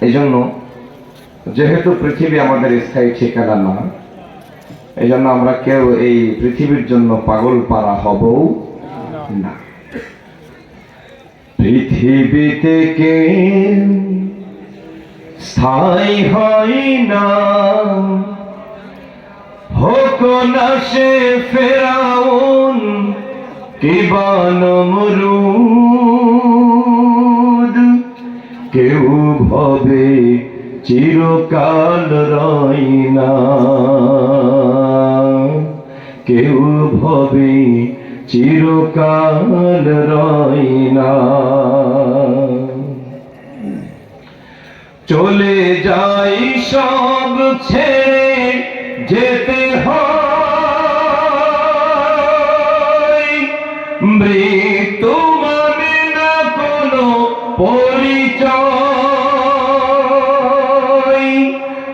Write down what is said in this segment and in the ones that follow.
এই জন্য যেহেতু পৃথিবী আমাদের স্থায়ী ঠিকানা না এই জন্য আমরা কেউ এই পৃথিবীর জন্য পাগল পারা হবও না। পৃথিবীতে কেউ স্থায়ী হয় না। হোক না সে ফেরাউন কিবা নমরুদ কেউ ভবে চিরকাল রয় না। কেউ ভবে চিরকাল রয় না। চলে যাই সব ছেড়ে যেতে হয়।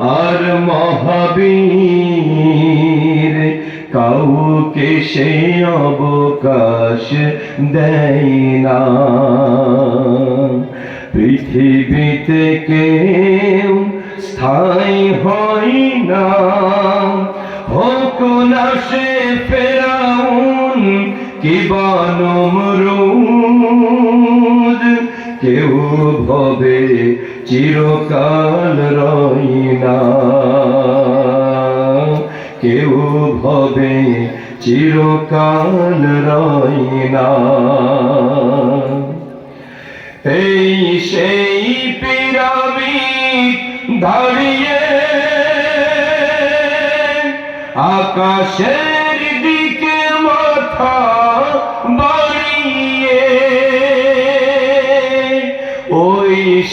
আর মহাবীর কাউকে সে অবকাশ দেয় না। পৃথিবীতে কেউ ভবে চিরকাল রই না কেউ ভবে চিরকাল রই না এই সেই পিরামিড দাঁড়িয়ে আকাশের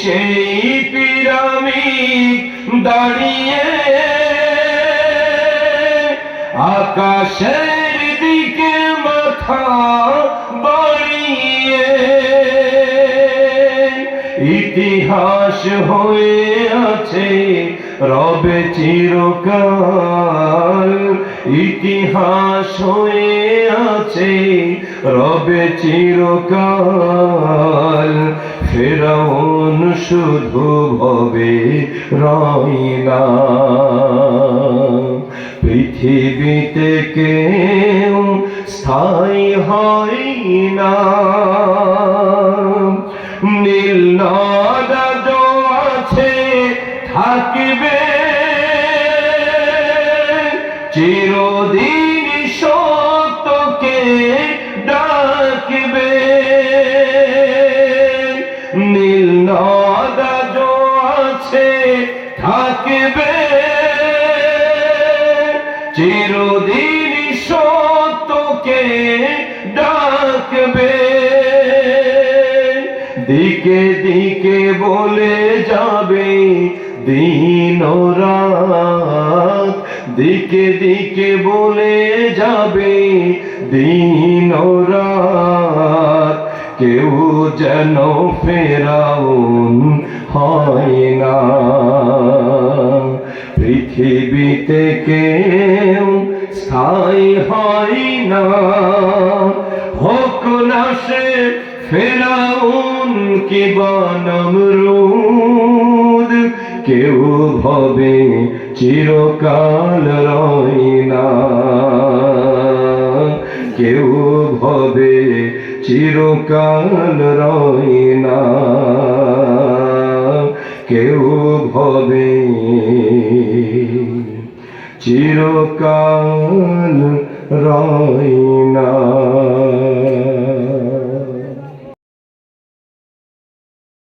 সেই পিরামিড দাঁড়িয়ে আকাশের দিকে মাথা বাড়িয়ে। ইতিহাস হয়ে আছে রবে চিরকাল। ইতিহাস হয়ে আছে রবে চিরকাল। শুধু ভবে রয় না। পৃথিবীতে কেউ স্থায়ী হয় না। নীল আছে থাকবে। চিরদিন চিরদিন সত্যকে ডাকবে। দিকে দিকে বলে যাবে দিন রাত। দিকে দিকে বলে যাবে দিন রাত। কেউ যেন ফেরাউন হয় না। পৃথিবীতে কেউ স্থায়ী হয় না। হোক না সে ফেরাউন কি বনমরুদ, কেউ ভবে চিরকাল রয় না। কেউ ভবে চিরকাল রয় না। কেউ ভবে চিরকাল রয় না